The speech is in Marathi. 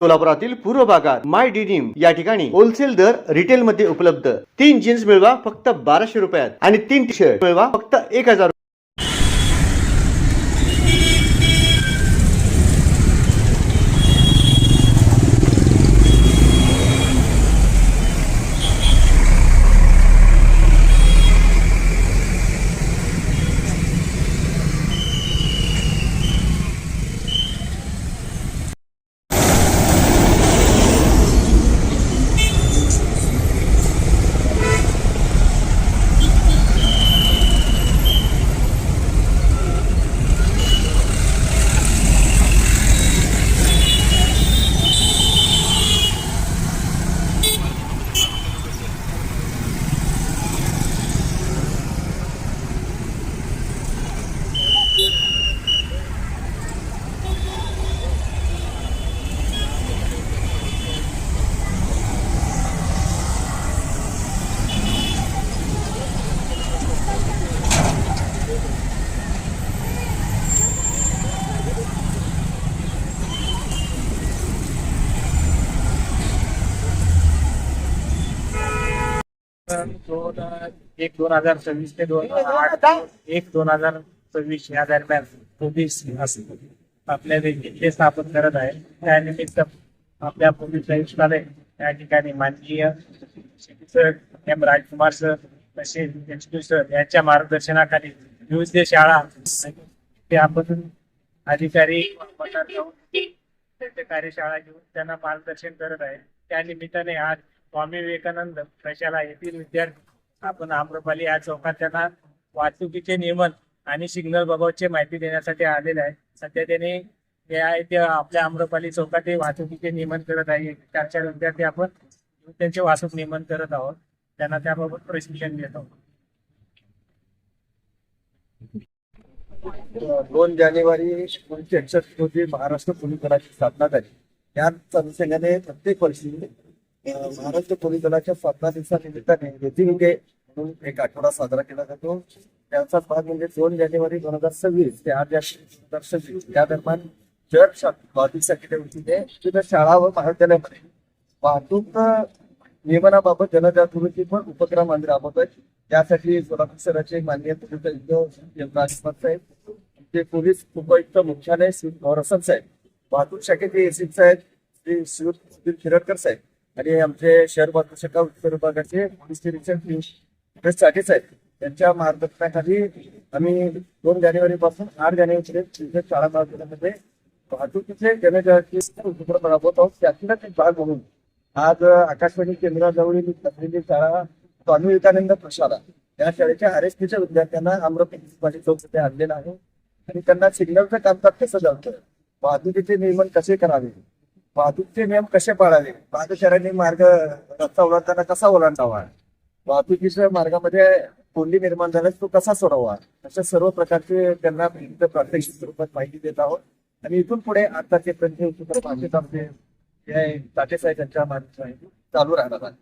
सोलापुरातील पूर्व भागात माय डिनिम या ठिकाणी होलसेल दर रिटेल मध्ये उपलब्ध. तीन जीन्स मिळवा फक्त बाराशे रुपयात आणि तीन टी शर्ट मिळवा फक्त एक हजार दोन एक दोन हजार सव्वीस ते दोन आठ एक दोन हजार सव्वीस या दरम्यान पोलीस आपल्या देखील स्थापन करत आहे त्यानिमित्त आपल्या पोलीस आयुक्तालय त्या ठिकाणी माननीय सर एम राजकुमार सर तसेच एच सर यांच्या मार्गदर्शनाखाली विविध शाळा ते आपण अधिकारी त्यांच्या कार्यशाळा घेऊन त्यांना मार्गदर्शन करत आहे त्या निमित्ताने आज स्वामी विवेकानंद प्रशाला येथील विद्यार्थी आपण आम्रपाली या चौकात त्यांना वाहतुकीचे नियमन आणि सिग्नल बाबतचे माहिती देण्यासाठी आलेले आहे. सध्या त्यांनी आहे ते आपल्या आम्रपाली चौकात वाहतुकीचे नियमन करत आहे. चार चार विद्यार्थी आपण त्यांचे वाहतूक नियमन करत आहोत. त्यांना त्याबाबत प्रशिक्षण देत आहोत. दोन जानेवारी एकोणीशे एकसष्ट रोजी महाराष्ट्र पोलीस दलाची स्थापना झाली. याच अनुषंगाने प्रत्येक वर्षी महाराष्ट्र पोलीस दलाच्या स्थापना दिवसानिमित्ताने ज्योतिविगे म्हणून एक आठवडा साजरा केला जातो. त्याचा भाग म्हणजे दोन जानेवारी दोन हजार सव्वीस ते आठ जानेवारी दोन हजार सव्वीस. या दरम्यान शहर शा- वाहतुकीसाठी वतीने विविध शाळा व महाविद्यालयामध्ये वाहतूक नियमनाबाबत जनजागृती पण उपक्रम आम्ही राबवतोय त्यासाठी सोलापूर शहराचे माननीय पोलीस आयुक्त साहेब ते पोलीस उपायुक्त मुख्यालय श्री गौरसन साहेब वाहतूक शाखेचे एसी साहेब श्री सुधीर खिरडकर साहेब. आणि आमचे शहर वाहतूक उत्तर विभागाचे पोलीस निरीक्षक प्रेस सुरेश आहेत. त्यांच्या मार्गदर्शनाखाली आम्ही दोन जानेवारी पासून आठ जानेवारीपर्यंत पर्यंत शाळा महाविद्यालयामध्ये वाहतुकीचे जनजागृती उपक्रम राबवत आहोत. त्यातूनच एक भाग म्हणून आज आकाशवाणी केंद्राजवळील असलेली शाळा स्वामी विवेकानंद प्रशाला. या शाळेच्या आर एस पीच्या विद्यार्थ्यांना आम्रपाली चौक इथे आणलेला आहे. आणि त्यांना सिग्नलचं कामकाज कसं जातं वाहतुकीचे नियमन कसे करावे? वाहतुकीचे नियम कसे पाळावे? पादचाऱ्यांनी मार्ग रस्ता ओलांडताना कसा ओलांडावा? वाहतुकीच्या मार्गामध्ये कोंडी निर्माण झाल्यास तो कसा सोडवा? अशा सर्व प्रकारचे त्यांना विविध प्रात्यक्षिक स्वरूपात माहिती देत आहोत. आणि इथून पुढे आठ तारखेपर्यंत हे उपक्रम आमचे जे आहे ताटे साहेब यांच्या मार्गदर्शनाखाली चालू राहणार आहे